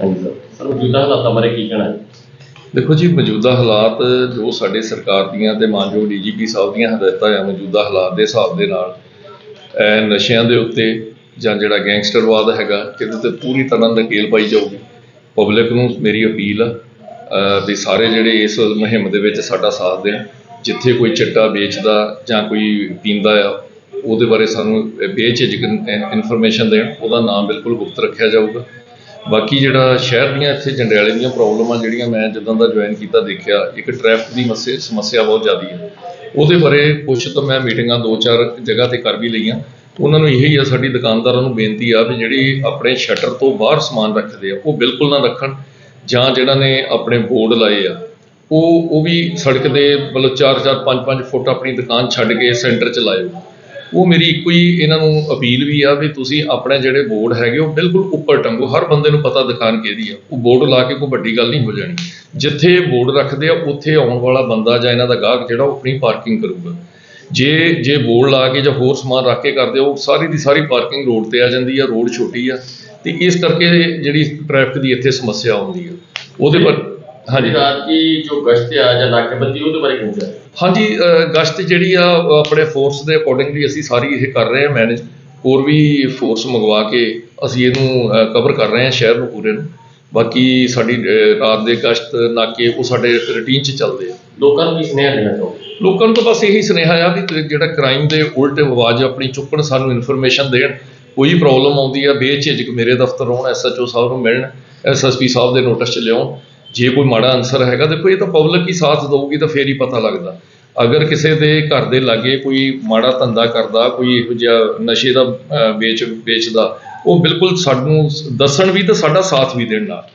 ਹਾਂਜੀ sir. Sir ਮੌਜੂਦਾ ਹਾਲਾਤਾਂ ਬਾਰੇ ਕੀ ਕਹਿਣਾ ਹੈ? ਦੇਖੋ ਜੀ ਮੌਜੂਦਾ ਹਾਲਾਤ ਜੋ ਸਾਡੇ ਸਰਕਾਰ ਦੀਆਂ ਤੇ ਮਾਨਯੋਗ ਡੀਜੀਪੀ ਸਾਹਿਬ ਦੀਆਂ ਹਦਾਇਤਾਂ ਆ ਮੌਜੂਦਾ ਹਾਲਾਤ ਦੇ ਹਿਸਾਬ ਦੇ ਨਾਲ ਇਹ ਨਸ਼ਿਆਂ ਦੇ ਉੱਤੇ ਜਾਂ ਜਿਹੜਾ ਗੈਂਗਸਟਰਵਾਦ ਹੈਗਾ ਇਹਦੇ ਤੇ ਪੂਰੀ ਤਰ੍ਹਾਂ ਨਕੇਲ ਪਾਈ ਜਾਊਗੀ। ਪਬਲਿਕ ਨੂੰ ਮੇਰੀ ਅਪੀਲ ਆ ਵੀ ਸਾਰੇ ਜਿਹੜੇ ਇਸ ਮੁਹਿੰਮ ਦੇ ਵਿੱਚ ਸਾਡਾ ਸਾਥ ਦੇਣ ਜਿੱਥੇ ਕੋਈ ਚਿੱਟਾ ਵੇਚਦਾ ਜਾਂ ਕੋਈ ਪੀਂਦਾ ਆ ਉਹਦੇ ਬਾਰੇ ਸਾਨੂੰ ਬੇਝਿਜਕ ਇਨਫੋਰਮੇਸ਼ਨ ਦੇਣ ਉਹਦਾ ਨਾਮ ਬਿਲਕੁਲ ਗੁਪਤ ਰੱਖਿਆ ਜਾਊਗਾ। ਬਾਕੀ ਜਿਹੜਾ ਸ਼ਹਿਰ ਦੀਆਂ ਇੱਥੇ ਜੰਡਿਆਲੇ ਦੀਆਂ ਪ੍ਰੋਬਲਮਾਂ ਜਿਹੜੀਆਂ ਮੈਂ ਜਦੋਂ ਦਾ ਜੁਆਇਨ ਕੀਤਾ ਦੇਖਿਆ, ਇੱਕ ਟ੍ਰੈਫਿਕ ਦੀ ਮਸੇ, ਸਮੱਸਿਆ ਬਹੁਤ ਜ਼ਿਆਦੀ ਹੈ ਉਹਦੇ ਬਾਰੇ ਕੁਛ ਤਾਂ ਮੈਂ ਮੀਟਿੰਗਾਂ ਦੋ ਚਾਰ ਜਗ੍ਹਾ ਤੇ ਕਰ ਵੀ ਲਈਆਂ। ਉਹਨਾਂ ਨੂੰ ਇਹੀ ਆ, ਸਾਡੀ ਦੁਕਾਨਦਾਰਾਂ ਨੂੰ ਬੇਨਤੀ ਆ ਵੀ ਜਿਹੜੀ ਆਪਣੇ ਸ਼ਟਰ ਤੋਂ ਬਾਹਰ ਸਮਾਨ ਰੱਖਦੇ ਆ, ਉਹ ਬਿਲਕੁਲ ਨਾ ਰੱਖਣ। ਜਾਂ ਜਿਹੜਾ ਨੇ ਆਪਣੇ ਬੋਰਡ ਲਾਏ ਆ, ਉਹ ਉਹ ਵੀ ਸੜਕ ਦੇ ਮਤਲਬ 4-4 5-5 ਫੁੱਟ ਆਪਣੀ ਦੁਕਾਨ ਛੱਡ ਕੇ ਸੈਂਟਰ ਚ ਲਾਇਓ। ਉਹ ਮੇਰੀ ਇੱਕੋ ਹੀ ਇਹਨਾਂ ਨੂੰ ਅਪੀਲ ਵੀ ਆ ਵੀ ਤੁਸੀਂ ਆਪਣੇ ਜਿਹੜੇ ਬੋਰਡ ਹੈਗੇ ਉਹ ਬਿਲਕੁਲ ਉੱਪਰ ਟੰਗੋ ਹਰ ਬੰਦੇ ਨੂੰ ਪਤਾ ਦੁਕਾਨ ਕਿਹਦੀ ਆ। ਉਹ ਬੋਰਡ ਲਾ ਕੇ ਕੋਈ ਵੱਡੀ ਗੱਲ ਨਹੀਂ ਹੋ ਜਾਣੀ। ਜਿੱਥੇ ਬੋਰਡ ਰੱਖਦੇ ਆ ਉੱਥੇ ਆਉਣ ਵਾਲਾ ਬੰਦਾ ਜਾਂ ਇਹਨਾਂ ਦਾ ਗਾਹਕ ਜਿਹੜਾ ਉਹ ਆਪਣੀ ਪਾਰਕਿੰਗ ਕਰੂਗਾ। ਜੇ ਜੇ ਬੋਰਡ ਲਾ ਕੇ ਜਾਂ ਹੋਰ ਸਮਾਨ ਰੱਖ ਕੇ ਕਰਦੇ ਆ, ਉਹ ਸਾਰੀ ਦੀ ਸਾਰੀ ਪਾਰਕਿੰਗ ਰੋਡ ਤੇ ਆ ਜਾਂਦੀ ਆ ਰੋਡ ਛੋਟੀ ਆ। ਤੇ ਇਸ ਕਰਕੇ ਜਿਹੜੀ ਟ੍ਰੈਫਿਕ ਦੀ ਇੱਥੇ ਸਮੱਸਿਆ ਆਉਂਦੀ ਆ। ਉਹਦੇ ਪਰ ਹਾਂਜੀ। ਰਾਤ ਦੀ ਜੋ ਗਸ਼ਤ ਆ ਜਾਂ ਨਾਕੇਬੰਦੀ ਉਹਦੇ ਬਾਰੇ ਕੀ ਕਹਿਣਾ? ਹਾਂਜੀ ਅਹ ਗਸ਼ਤ ਜਿਹੜੀ ਆ ਆਪਣੇ ਫੋਰਸ ਦੇ ਅਕੋਰਡਿੰਗਲੀ ਅਸੀਂ ਸਾਰੀ ਇਹ ਕਰ ਰਹੇ ਹਾਂ ਮੈਨੇਜ ਹੋਰ ਵੀ ਫੋਰਸ ਮੰਗਵਾ ਕੇ ਅਸੀਂ ਇਹਨੂੰ ਕਵਰ ਕਰ ਰਹੇ ਹਾਂ ਸ਼ਹਿਰ ਨੂੰ ਪੂਰੇ ਨੂੰ। ਬਾਕੀ ਸਾਡੀ ਰਾਤ ਦੇ ਗਸ਼ਤ ਨਾਕੇ ਉਹ ਸਾਡੇ ਰੁਟੀਨ 'ਚ ਚੱਲਦੇ ਆ। ਲੋਕਾਂ ਨੂੰ ਕੀ ਸੁਨੇਹਾ ਦੇਣਾ ਚਾਹੋਗੇ? ਲੋਕਾਂ ਨੂੰ ਤਾਂ ਬਸ ਇਹੀ ਸੁਨੇਹਾ ਆ ਵੀ ਤੇ ਜਿਹੜਾ ਕ੍ਰਾਈਮ ਦੇ ਉਲਟ ਆਵਾਜ਼ ਆਪਣੀ ਚੁੱਕਣ ਸਾਨੂੰ ਇਨਫੋਰਮੇਸ਼ਨ ਦੇਣ ਕੋਈ ਪ੍ਰੋਬਲਮ ਆਉਂਦੀ ਆ ਬੇਝਿਜਕ ਮੇਰੇ ਦਫ਼ਤਰ ਆਉਣ ਐਸਐਚਓ ਸਾਹਿਬ ਨੂੰ ਮਿਲਣ ਐਸਐਸਪੀ ਸਾਹਿਬ ਦੇ ਨੋਟਿਸ 'ਚ ਲਿਆਉਣ। ਜੇ ਕੋਈ ਮਾੜਾ ਆਨਸਰ ਹੈਗਾ, ਦੇਖੋ ਇਹ ਤਾਂ ਪਬਲਿਕ ਹੀ ਸਾਥ ਦੇਊਗੀ ਤਾਂ ਫੇਰ ਹੀ ਪਤਾ ਲੱਗਦਾ। ਅਗਰ ਕਿਸੇ ਦੇ ਘਰ ਦੇ ਲਾਗੇ ਕੋਈ ਮਾੜਾ ਧੰਦਾ ਕਰਦਾ, ਕੋਈ ਇਹੋ ਜਿਹਾ ਨਸ਼ੇ ਦਾ ਵੇਚ, ਵੇਚਦਾ, ਉਹ ਬਿਲਕੁਲ ਸਾਨੂੰ ਦੱਸਣ ਵੀ ਤੇ ਸਾਡਾ ਸਾਥ ਵੀ ਦੇਣ ਨਾਲ।